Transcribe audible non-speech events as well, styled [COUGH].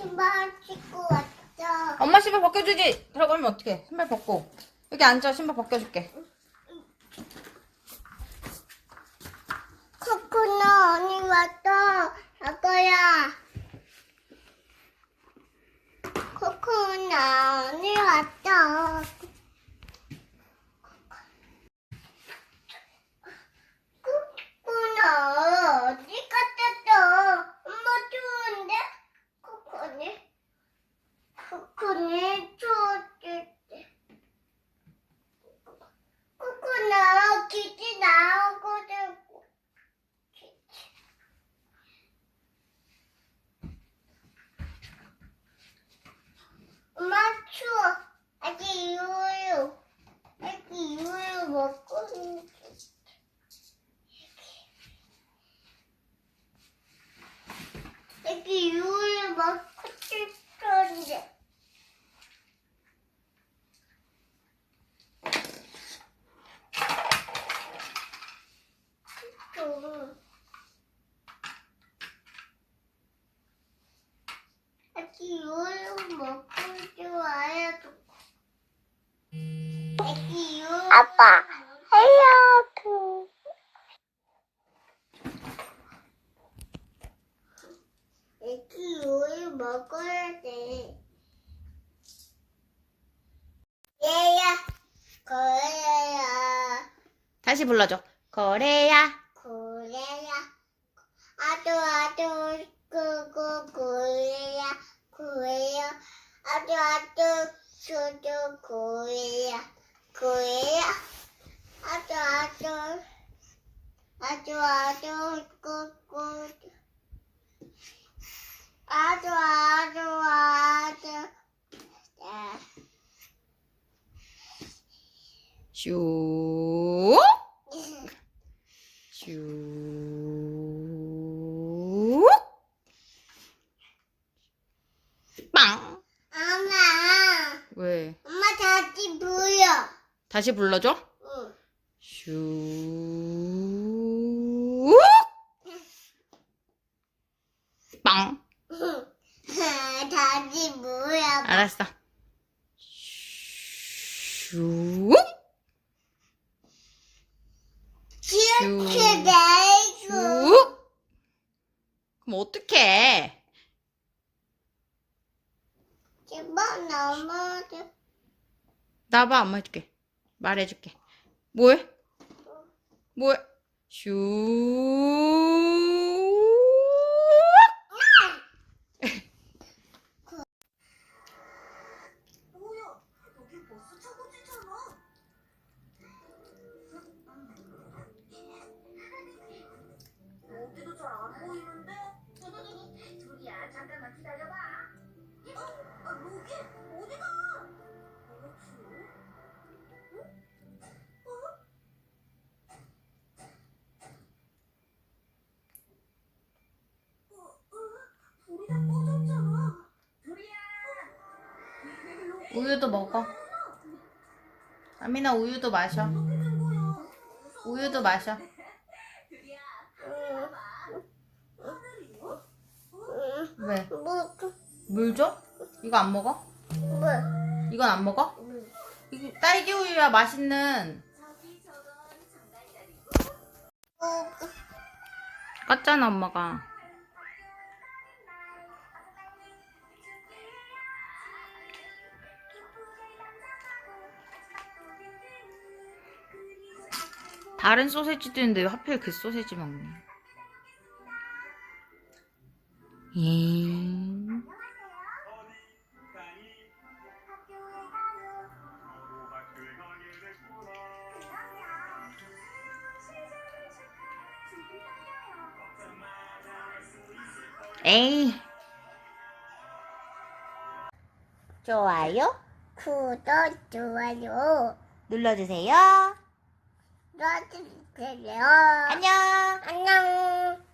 신발 신고 왔어. 엄마 신발 벗겨주지. 들어가면 어떡해. 신발 벗고. 여기 앉아. 신발 벗겨줄게. 코코나 언니 왔어. 아빠야. 코코나 언니 왔어. 코코나 어디 갔었어? 엄마 추운데? 코코니? 코코니 추웠을 때. 코코나 기지 나오거든. 엄마 추워. 아직 이우유. 아직 이우유 먹고 있는 아직 이우유 먹고 싶었는데. 좀. 먹고 좋아요. 아빠, 해요. 애기 우유 먹어야 돼. 얘야, 거야, 다시 불러줘. 거래야. 고래야. 아도 아도 그거 고래야. 아도 아도 저도 고래야, 고래야. 아도 아도 아도 아도 그거 아도 아도 아도 아. 슉. 슉. 빵. 엄마, 왜? 엄마 다시 보여. 다시 불러줘. 응. 슉. 빵. [LAUGHS] 다시 보여. 알았어. 슉. 이렇게. 슉. 그럼 어떡해? 집어 넘어져. 나봐, 엄마 해줄게. 말해줄게. 뭐해? 뭐해? 슉. 우유도 먹어. 아미나 우유도 마셔. 우유도 마셔. 왜? 뭐, 물 줘? 이거 안 먹어? 뭐, 이건 안 먹어? 딸기 우유야 맛있는. 뭐, 깠잖아 엄마가. 다른 소세지도 있는데 왜 하필 그 소세지 먹니? 예. 에이. 좋아요. 구독, 좋아요. 눌러주세요. 눌러주세요. 안녕. 안녕.